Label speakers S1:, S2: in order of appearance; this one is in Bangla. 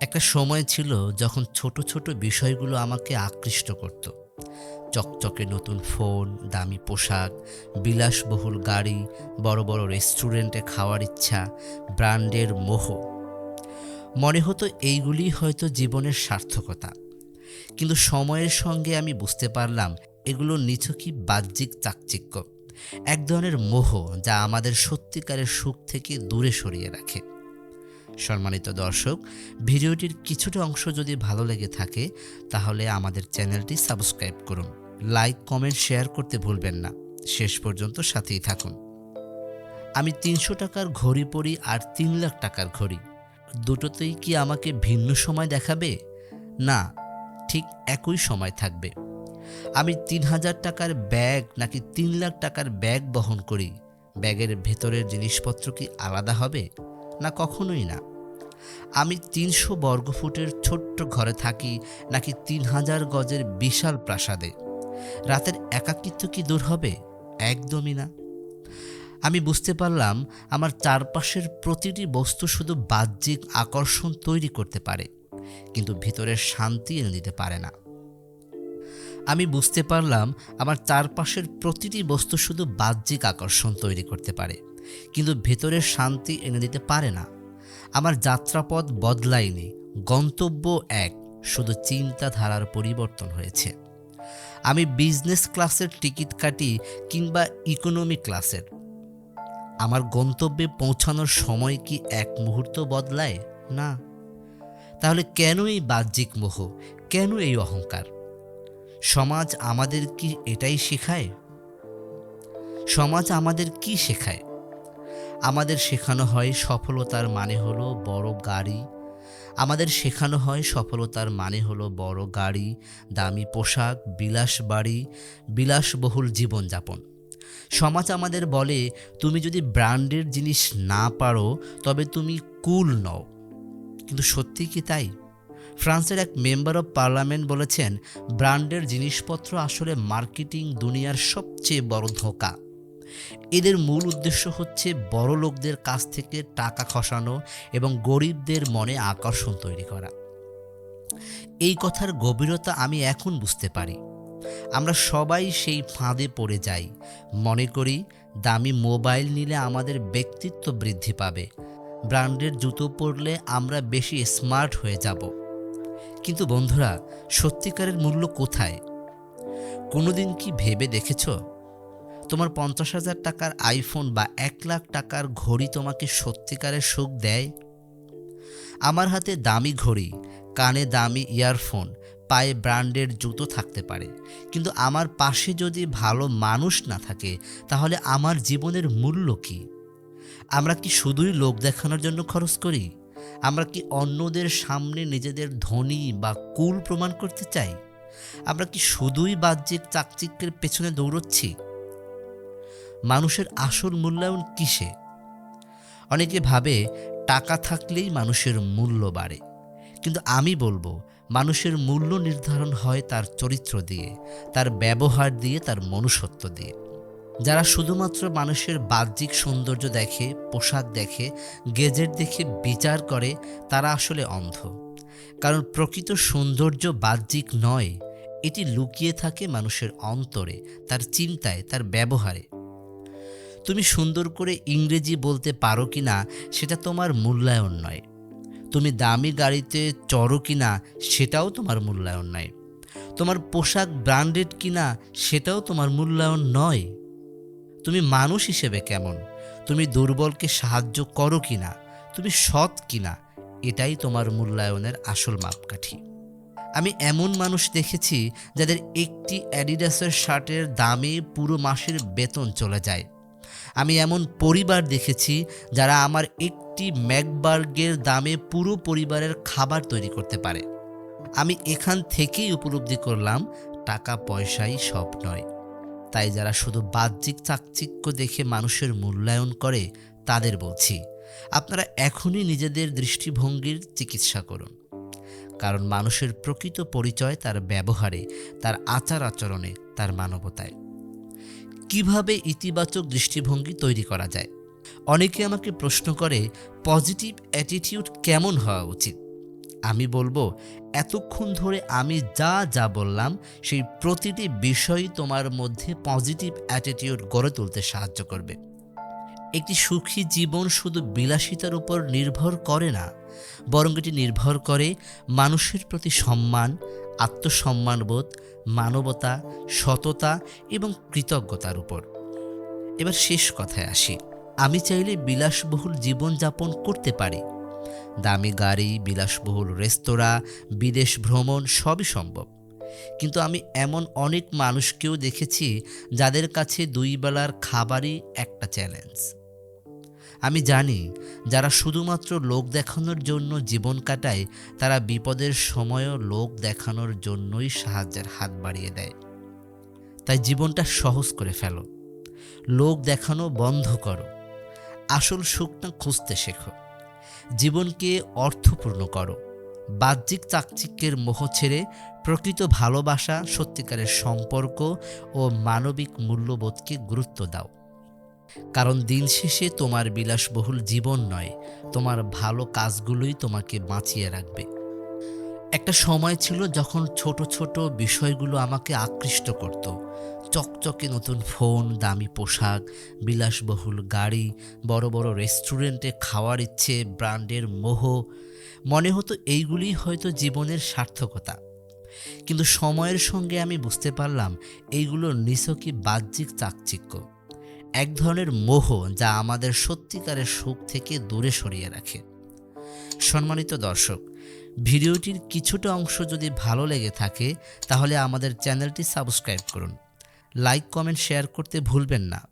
S1: একটা সময় ছিল যখন ছোট ছোট বিষয়গুলো আমাকে আকৃষ্ট করত। চকচকে নতুন ফোন, দামি পোশাক, বিলাসবহুল গাড়ি, বড় বড় রেস্টুরেন্টে খাওয়ার ইচ্ছা, ব্র্যান্ডের মোহ। মনে হতো এইগুলি হয়তো জীবনের সার্থকতা। কিন্তু সময়ের সঙ্গে আমি বুঝতে পারলাম, এগুলো নিছকই বাহ্যিক চাকচিক্য। এক ধরনের মোহ যা আমাদের সত্যিকারের সুখ থেকে দূরে সরিয়ে রাখে। সম্মানিত দর্শক, ভিডিওটির কিছুটা অংশ যদি ভালো লেগে থাকে, তাহলে আমাদের চ্যানেলটি সাবস্ক্রাইব করুন। লাইক, কমেন্ট, শেয়ার করতে ভুলবেন না। শেষ পর্যন্ত সাথেই থাকুন। আমি তিনশো টাকার ঘড়ি পরি আর তিন লাখ টাকার ঘড়ি। দুটোতেই কি আমাকে ভিন্ন সময় দেখাবে? না, ঠিক একই সময় থাকবে। আমি তিন হাজার টাকার ব্যাগ নাকি তিন লাখ টাকার ব্যাগ বহন করি? ব্যাগের ভেতরের জিনিসপত্র কি আলাদা হবে? না কখনোই না। আমি তিনশো বর্গফুটের ছোট্ট ঘরে থাকি নাকি তিন হাজার গজের বিশাল প্রাসাদে। রাতের একাকিত্ব কি দূর হবে? একদমই না। আমি বুঝতে পারলাম আমার চারপাশের প্রতিটি বস্তু শুধু বাহ্যিক আকর্ষণ তৈরি করতে পারে, কিন্তু ভিতরের শান্তি এনে দিতে পারে না। আমি বুঝতে পারলাম আমার চারপাশের প্রতিটি বস্তু শুধু বাহ্যিক আকর্ষণ তৈরি করতে পারে। কিন্তু ভেতরের শান্তি এনে দিতে পারে না। আমার যাত্রাপথ বদলায়নি, গন্তব্য এক, শুধু চিন্তাধারার পরিবর্তন হয়েছে। আমি বিজনেস ক্লাসের টিকিট কাটি কিংবা ইকোনমি ক্লাসের আমার গন্তব্যে পৌঁছানোর সময় কি এক মুহূর্ত বদলায়? না। তাহলে কেন এই বাহ্যিক মোহ? কেন এই অহংকার? সমাজ আমাদের কি এটাই শেখায়? সমাজ আমাদের কি শেখায়? আমাদের শেখানো হয় সফলতার মানে হলো বড় গাড়ি। আমাদের শেখানো হয় সফলতার মানে হলো বড় গাড়ি, দামি পোশাক, বিলাস বাড়ি, বিলাসবহুল জীবনযাপন। সমাজ আমাদের বলে, তুমি যদি ব্র্যান্ডের জিনিস না পারো, তবে তুমি কুল নও। কিন্তু সত্যি কি তাই? ফ্রান্সের এক মেম্বার অব পার্লামেন্ট বলেছেন, ব্র্যান্ডের জিনিসপত্র আসলে মার্কেটিং দুনিয়ার সবচেয়ে বড় ধোকা। এদের মূল উদ্দেশ্য হচ্ছে বড় লোকদের কাছ থেকে টাকা খসানো এবং গরিবদের মনে আকর্ষণ তৈরি করা। এই কথার গভীরতা আমি এখন বুঝতে পারি। আমরা সবাই সেই ফাঁদে পড়ে যাই। মনে করি, দামি মোবাইল নিলে আমাদের ব্যক্তিত্ব বৃদ্ধি পাবে। ব্র্যান্ডের জুতো পরলে আমরা বেশি স্মার্ট হয়ে যাব। কিন্তু বন্ধুরা, সত্যিকারের মূল্য কোথায়? কোনোদিন কি ভেবে দেখেছ? তোমার পঞ্চাশ হাজার টাকার আইফোন বা এক লাখ টাকার ঘড়ি তোমাকে সত্যিকারের সুখ দেয়? আমার হাতে দামি ঘড়ি, কানে দামি ইয়ারফোন পায়ে ব্র্যান্ডের জুতো থাকতে পারে। কিন্তু আমার পাশে যদি ভালো মানুষ না থাকে, তাহলে আমার জীবনের মূল্য কী? আমরা কি শুধুই লোক দেখানোর জন্য খরচ করি? আমরা কি অন্যদের সামনে নিজেদের ধনী বা কুল প্রমাণ করতে চাই? আমরা কি শুধুই বাহ্যিক চাকচিক্যের পেছনে দৌড়চ্ছি? মানুষের আসল মূল্যায়ন কিসে? অনেকে ভাবে টাকা থাকলেই মানুষের মূল্য বাড়ে। কিন্তু আমি বলব, মানুষের মূল্য নির্ধারণ হয় তার চরিত্র দিয়ে, তার ব্যবহার দিয়ে, তার মনুষ্যত্ব দিয়ে। যারা শুধুমাত্র মানুষের বাহ্যিক সৌন্দর্য দেখে, পোশাক দেখে, গেজেট দেখে বিচার করে, তারা আসলে অন্ধ। কারণ প্রকৃত সৌন্দর্য বাহ্যিক নয়, এটি লুকিয়ে থাকে মানুষের অন্তরে, তার চিন্তায়, তার ব্যবহারে। তুমি সুন্দর করে ইংরেজি বলতে পারো কি না সেটা তোমার মূল্যায়ন নয়। তুমি দামি গাড়িতে চড়ো কি না সেটাও তোমার মূল্যায়ন নয়। তোমার পোশাক ব্র্যান্ডেড কিনা সেটাও তোমার মূল্যায়ন নয়। তুমি মানুষ হিসেবে কেমন? তুমি দুর্বলকে সাহায্য করো কিনা? তুমি সৎ কিনা? এটাই তোমার মূল্যায়নের আসল মাপকাঠি। আমি এমন মানুষ দেখেছি যাদের একটি অ্যাডিডাসের শার্টের দামে পুরো মাসের বেতন চলে যায়। আমি এমন পরিবার দেখেছি যারা আমার একটি ম্যাকবার্গের দামে পুরো পরিবারের খাবার তৈরি করতে পারে। আমি এখান থেকেই উপলব্ধি করলাম, টাকা পয়সাই সব নয়। তাই যারা শুধু বাহ্যিক চাকচিক্য দেখে মানুষের মূল্যায়ন করে, তাদের বলছি, আপনারা এখনই নিজেদের দৃষ্টিভঙ্গির চিকিৎসা করুন। কারণ মানুষের প্রকৃত পরিচয় তার ব্যবহারে, তার আচার আচরণে, তার মানবতায়। কীভাবে ইতিবাচক দৃষ্টিভঙ্গি তৈরি করা যায়? অনেকে আমাকে প্রশ্ন করে, পজিটিভ অ্যাটিটিউড কেমন হওয়া উচিত? আমি বলব, এতক্ষণ ধরে আমি যা যা বললাম, সেই প্রতিটি বিষয়ই তোমার মধ্যে পজিটিভ অ্যাটিটিউড গড়ে তুলতে সাহায্য করবে। একটি সুখী জীবন শুধু বিলাসিতার উপর নির্ভর করে না, বরং এটি নির্ভর করে মানুষের প্রতি সম্মান, আত্মসম্মানবোধ, মানবতা, সততা এবং কৃতজ্ঞতার উপর। এবার শেষ কথায় আসি। আমি চাইলে বিলাসবহুল জীবনযাপন করতে পারি। দামি গাড়ি, বিলাসবহুল রেস্তোরাঁ, বিদেশ ভ্রমণ সবই সম্ভব। কিন্তু আমি এমন অনেক মানুষকেও দেখেছি যাদের কাছে দুই বেলার খাবারই একটা চ্যালেঞ্জ আমি জানি, যারা শুধুমাত্র লোক দেখানোর জন্য জীবন কাটায়, তারা বিপদের সময়ও লোক দেখানোর জন্যই সাহায্যের হাত বাড়িয়ে দেয়। তাই জীবনটা সহজ করে ফেলো। লোক দেখানো বন্ধ করো। আসল সুখটা খুঁজতে শেখো। জীবনকে অর্থপূর্ণ করো। বাহ্যিক চাকচিক্যের মোহ ছেড়ে প্রকৃত ভালোবাসা, সত্যিকারের সম্পর্ক ও মানবিক মূল্যবোধকে গুরুত্ব দাও। কারণ দিন শেষে তোমার বিলাসবহুল জীবন নয়, তোমার ভালো কাজগুলোই তোমাকে বাঁচিয়ে রাখবে। একটা সময় ছিল যখন ছোট ছোট বিষয়গুলো আমাকে আকৃষ্ট করত। চকচকে নতুন ফোন, দামি পোশাক, বিলাসবহুল গাড়ি, বড় বড় রেস্টুরেন্টে খাওয়ার ইচ্ছে, ব্র্যান্ডের মোহ। মনে হতো এইগুলি হয়তো জীবনের সার্থকতা। কিন্তু সময়ের সঙ্গে আমি বুঝতে পারলাম এইগুলো নিছকই বাহ্যিক চাকচিক্য। এক ধরনের মোহ যা আমাদের সত্যিকারের সুখ থেকে দূরে সরিয়ে রাখে। সম্মানিত দর্শক, ভিডিওটির কিছুটা অংশ যদি ভালো লেগে থাকে, তাহলে আমাদের চ্যানেলটি সাবস্ক্রাইব করুন। লাইক, কমেন্ট, শেয়ার করতে ভুলবেন না।